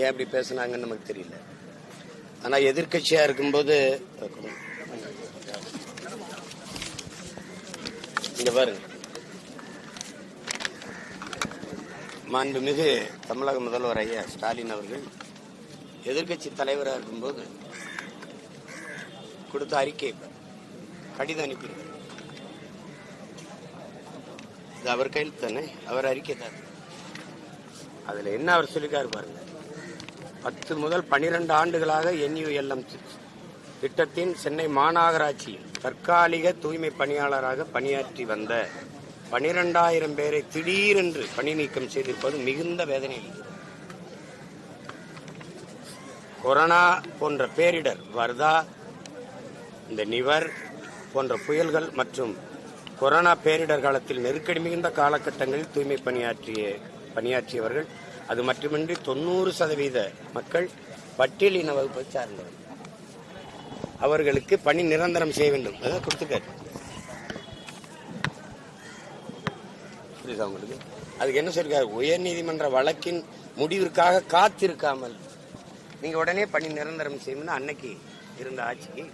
ஏன் இப்படி பேசுனாங்கன்னு நமக்கு தெரியல. ஆனா எதிர்க்கட்சியா இருக்கும்போது இங்க பாருங்க. மாண்புமிகு தமிழக முதல்வர் ஐயா ஸ்டாலின் அவர்கள் எதிர்கட்சி தலைவராக இருக்கும்போது கொடுத்த அறிக்கை கடிதம் அனுப்பியிருக்காரு. இது அவர் கையில் தானே? அவர் அறிக்கை தான். அதுல என்ன அவர் சொல்லிக்காரு பாருங்க. பத்து முதல் பனிரெண்டு ஆண்டுகளாக என்யூஎல்எம் திட்டத்தின் சென்னை மாநகராட்சியில் தற்காலிக தூய்மை பணியாளராக பணியாற்றி வந்த பனிரெண்டாயிரம் பேரை திடீரென்று பணி நீக்கம் செய்திருப்பது மிகுந்த வேதனை. கொரோனா போன்ற பேரிடர் வர்தா இந்த நிவர் போன்ற புயல்கள் மற்றும் கொரோனா பேரிடர் காலத்தில் நெருக்கடி மிகுந்த காலகட்டங்களில் தூய்மை பணியாற்றிய பணியாற்றியவர்கள் அது மட்டுமின்றி தொண்ணூறு சதவீத மக்கள் பட்டியலின வகுப்பை சார்ந்தவர்கள் அவர்களுக்கு பணி நிரந்தரம் செய்ய வேண்டும். அதான் கொடுத்துருக்காரு. புரியுதா உங்களுக்கு? அதுக்கு என்ன சொல்லிருக்காரு? உயர்நீதிமன்ற வழக்கின் முடிவிற்காக காத்திருக்காமல் நீங்க உடனே பணி நிரந்தரம் செய்யணும்னு அன்னைக்கு இருந்த ஆட்சிக்கு